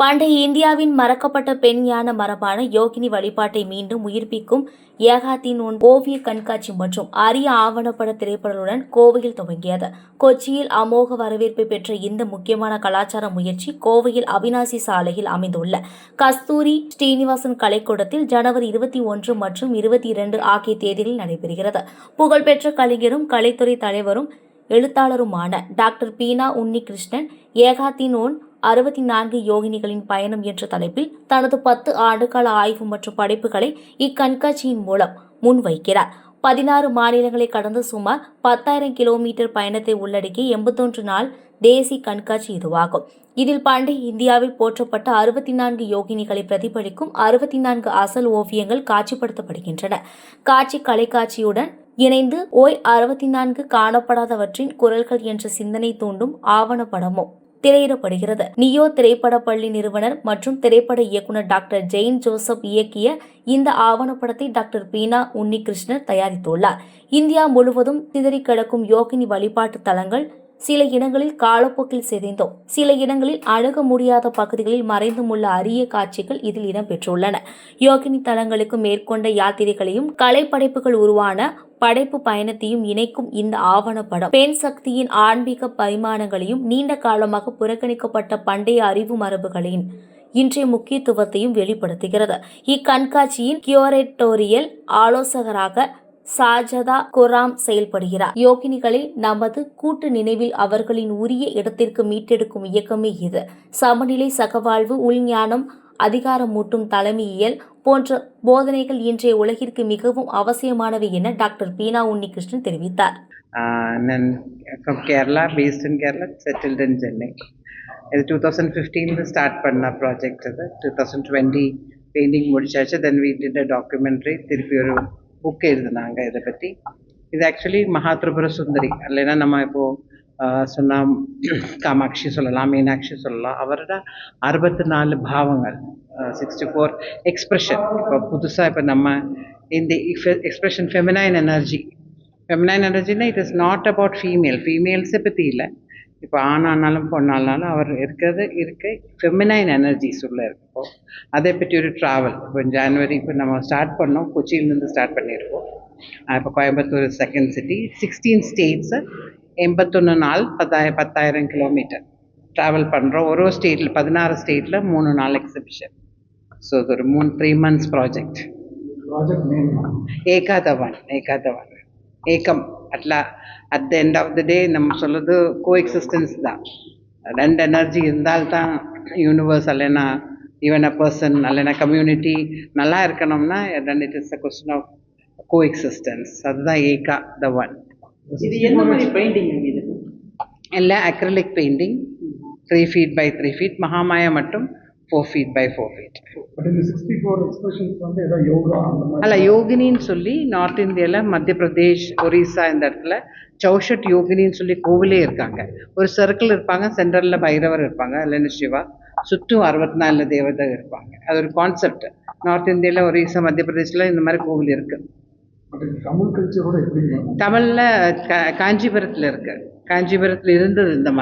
பண்டைய இந்தியாவின் மறக்கப்பட்ட பெண் ஞான மரபான யோகினி வழிபாட்டை மீண்டும் உயிர்ப்பிக்கும் ஏகாத்தின் ஒன் ஓவிய கண்காட்சி மற்றும் அரிய ஆவணப்பட திரைப்படங்களுடன் கோவையில் துவங்கியது. கொச்சியில் அமோக வரவேற்பை பெற்ற இந்த முக்கியமான கலாச்சார முயற்சி கோவையில் அவினாசி சாலையில் அமைந்துள்ள கஸ்தூரி ஸ்ரீனிவாசன் கலைக்கூடத்தில் ஜனவரி இருபத்தி ஒன்று மற்றும் இருபத்தி இரண்டு ஆகிய தேதிகளில் நடைபெறுகிறது. புகழ்பெற்ற கலைஞரும் கலைத்துறை தலைவரும் எழுத்தாளருமான டாக்டர் பீனா உன்னிகிருஷ்ணன் ஏகாத்தினோன் அறுபத்தி நான்கு யோகினிகளின் பயணம் என்ற தலைப்பில் தனது பத்து ஆண்டுகால ஆய்வு மற்றும் படைப்புகளை இக்கண்காட்சியின் மூலம் முன்வைக்கிறார். பதினாறு மாநிலங்களை கடந்து சுமார் பத்தாயிரம் கிலோமீட்டர் பயணத்தை உள்ளடக்கிய எண்பத்தொன்று நாள் தேசிய கண்காட்சி இதுவாகும். இதில் பண்டை இந்தியாவில் போற்றப்பட்ட அறுபத்தி நான்கு யோகினிகளை பிரதிபலிக்கும் அறுபத்தி நான்கு அசல் ஓவியங்கள் காட்சிப்படுத்தப்படுகின்றன. காட்சி கலைக்காட்சியுடன் இணைந்து ஓய் அறுபத்தி நான்கு காணப்படாதவற்றின் குரல்கள் என்ற சிந்தனை தூண்டும் ஆவணப்படமும் திரையிடப்படுகிறது. நியோ திரைப்பட பள்ளி நிறுவனர் மற்றும் திரைப்பட இயக்குனர் டாக்டர் ஜெயின் ஜோசப் இயக்கிய இந்த ஆவணப்படத்தை டாக்டர் பீனா உன்னிகிருஷ்ணர் தயாரித்துள்ளார். இந்தியா முழுவதும் சிதறி கிடக்கும் யோகினி வழிபாட்டு தலங்கள் சில இடங்களில் காலப்போக்கில் சிதைந்தோம். சில இடங்களில் அணுக முடியாத பகுதிகளில் மறைந்தும் உள்ள அரிய காட்சிகள் இதில் இடம்பெற்றுள்ளன. யோகினி தலங்களுக்கு மேற்கொண்ட யாத்திரைகளையும் கலைப்படைப்புகள் உருவான படைப்பு பயணத்தையும் இணைக்கும் இந்த ஆவணப்படம் பெண் சக்தியின் ஆன்மீக பரிமாணங்களையும் நீண்ட காலமாக புறக்கணிக்கப்பட்ட பண்டைய அறிவு மரபுகளின் இன்றைய முக்கியத்துவத்தையும் வெளிப்படுத்துகிறது. இக்கண்காட்சியின் கியோரேட்டோரியல் ஆலோசகராக சாஜதா குராம் செயல்படுகிறார். யோகினிகளை நமது கூட்டு நினைவில் அவர்களின் உரிய இடத்திற்கு மீட்டெடுக்கும் இயக்கமே இது. சமநிலை சகவாழ்வு உள்ஞானம் அதிகாரமூட்டும் தலைமையியல் போன்ற போதனைகள் இன்றைய உலகிற்கு மிகவும் அவசியமானவை என டாக்டர் பீனா உன்னிகிருஷ்ணன் தெரிவித்தார். Uh, Kerala based Kerala, Kerala in Kerala, இது டூ தௌசண்ட் ஃபிஃப்டீனில் ஸ்டார்ட் பண்ண ப்ராஜெக்ட் இது டூ தௌசண்ட் டுவெண்ட்டி பெயிண்டிங் முடிச்சாச்சு. தென் we did டாக்குமெண்ட்ரி திருப்பி ஒரு புக் எழுதுனாங்க இதை பற்றி இது ஆக்சுவலி மகாத்ரிபுர சுந்தரி. இல்லைன்னா நம்ம இப்போது சொன்னால் காமாட்சி சொல்லலாம் மீனாட்சி சொல்லலாம். அவரோட அறுபத்தி நாலு பாவங்கள் சிக்ஸ்டி ஃபோர் எக்ஸ்ப்ரெஷன் இப்போ புதுசாக இப்போ நம்ம இந்த expression feminine energy feminine எனர்ஜினா it is not about female ஃபீமேல்ஸை பற்றி இல்லை. இப்போ ஆணானாலும் பொண்ணானாலும் அவர் இருக்கிறது இருக்க ஃபெமினைன் எனர்ஜிஸ் உள்ளே இருக்கும். அதை பற்றி ஒரு ட்ராவல் இப்போ ஜான்வரி இப்போ நம்ம ஸ்டார்ட் பண்ணோம். கொச்சியிலேருந்து ஸ்டார்ட் பண்ணியிருக்கோம். இப்போ Coimbatore second city sixteen states எண்பத்தொன்று நாள் பத்தாய பத்தாயிரம் கிலோமீட்டர் ட்ராவல் பண்ணுறோம் ஒரு ஒரு ஸ்டேட்டில் பதினாறு ஸ்டேட்டில் மூணு நாள் எக்ஸிபிஷன் ஸோ இது ஒரு மூணு த்ரீ மந்த்ஸ் ப்ராஜெக்ட் ஏகாதவான் ஏகாதவான். ஏகம் அட்ல at the end of the day நம்ம சொல்கிறது கோ எக்ஸிஸ்டன்ஸ் தான். ரெண்டு எனர்ஜி இருந்தால்தான் யூனிவர்ஸ் அல்லைன்னா ஈவன் அ பர்சன் அல்லைன்னா கம்யூனிட்டி நல்லா இருக்கணும்னா then it is a question of coexistence அதுதான் ஏகா த ஒன் இது என்ன மாதிரி பெயிண்டிங் இது? எல்லாம் acrylic painting three feet by three feet மகாமாயா மட்டும் four feet by four feet அல்ல யோகினின்னு சொல்லி நார்த் இந்தியாவில் மத்திய பிரதேஷ் ஒரிசா இந்த இடத்துல சௌஷட் யோகினின்னு சொல்லி கோவிலே இருக்காங்க. ஒரு சர்க்கிள் இருப்பாங்க சென்டரில் பைரவர் இருப்பாங்க இல்லைன்னு சிவா சுற்றும் அறுபத்தி நாலு தேவதை இருப்பாங்க. அது ஒரு கான்செப்ட் நார்த் இந்தியாவில் ஒரிசா மத்திய பிரதேசில் இந்த மாதிரி கோவில் இருக்குது தமிழ் கல்ச்சரோட எப்படி தமிழில் க காஞ்சிபுரத்தில் இருக்கு. காஞ்சிபுரத்தில் இருந்தது இந்த மாதிரி